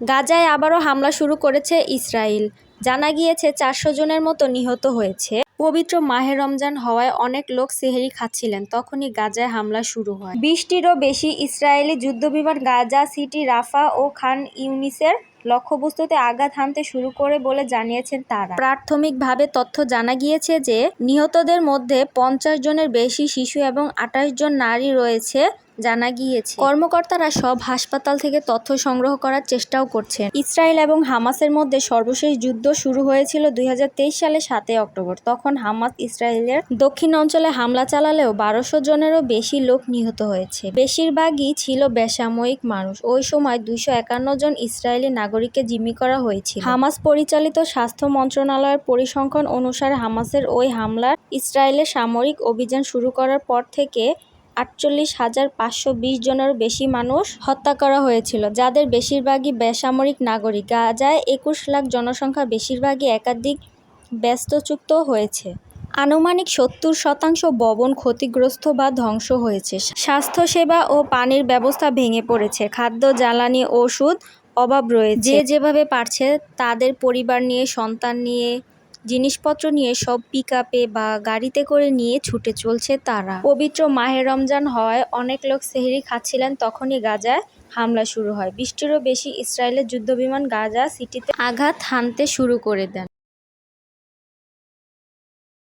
গাজায় আবারও হামলা শুরু করেছে ইসরায়েল জানা গিয়েছে, চারশো জনের মতো নিহত হয়েছে। পবিত্র মাহে রমজান হওয়ায় অনেক লোক সেহেরি খাচ্ছিলেন, তখনই গাজায় হামলা শুরু হয়। বিশটিরও বেশি ইসরায়েলি যুদ্ধবিমান গাজা সিটি রাফা ও খান ইউনিসের লক্ষ্যবস্তুতে আঘাত হানতে শুরু করে বলে জানিয়েছেন তারা। প্রাথমিকভাবে তথ্য জানা গিয়েছে যে, নিহতদের মধ্যে পঞ্চাশ জনের বেশি শিশু এবং আঠাশ জন নারী রয়েছে জানা গিয়েছে। কর্মকর্তারা সব হাসপাতাল থেকে তথ্য সংগ্রহ করার চেষ্টাও করছেন। ইসরায়েল এবং হামাসের মধ্যে সর্বশেষ যুদ্ধ শুরু হয়েছিল দুই হাজার তেইশ সালে সাতই অক্টোবর। তখন হামাস ইসরায়েলের দক্ষিণ অঞ্চলে হামলা চালালেও বারোশো জনেরও বেশি লোক নিহত হয়েছে। বেশিরভাগই ছিল বেসামরিক মানুষ। ওই সময় দুইশো একান্ন জন ইসরায়েলি নাগরিককে জিম্মি করা হয়েছিল। হামাস পরিচালিত স্বাস্থ্য মন্ত্রণালয়ের পরিসংখ্যান অনুসারে হামাসের ওই হামলার ইসরায়েলের সামরিক অভিযান শুরু করার পর থেকে আটচল্লিশ হাজার পাঁচশো বিশ জনেরও বেশি মানুষ হত্যা করা হয়েছিল, যাদের বেশিরভাগই বেসামরিক নাগরিক। গাজায় একুশ লাখ জনসংখ্যা বেশিরভাগই একাধিক ব্যস্তযুক্ত হয়েছে। আনুমানিক সত্তর শতাংশ ভবন ক্ষতিগ্রস্ত বা ধ্বংস হয়েছে। স্বাস্থ্যসেবা ও পানির ব্যবস্থা ভেঙে পড়েছে। খাদ্য, জ্বালানি, ওষুধ অভাব রয়েছে। যে যেভাবে পারছে তাদের পরিবার নিয়ে, সন্তান নিয়ে, জিনিসপত্র নিয়ে সব পিক বা গাড়িতে করে নিয়ে ছুটে চলছে তারা। পবিত্র মাহের রমজান হওয়ায় অনেক লোক সেহরি খাচ্ছিলেন, তখনই গাজায় হামলা শুরু হয়। বৃষ্টিরও বেশি ইসরায়েলের যুদ্ধবিমান গাজা সিটিতে আঘাত হানতে শুরু করে দেন।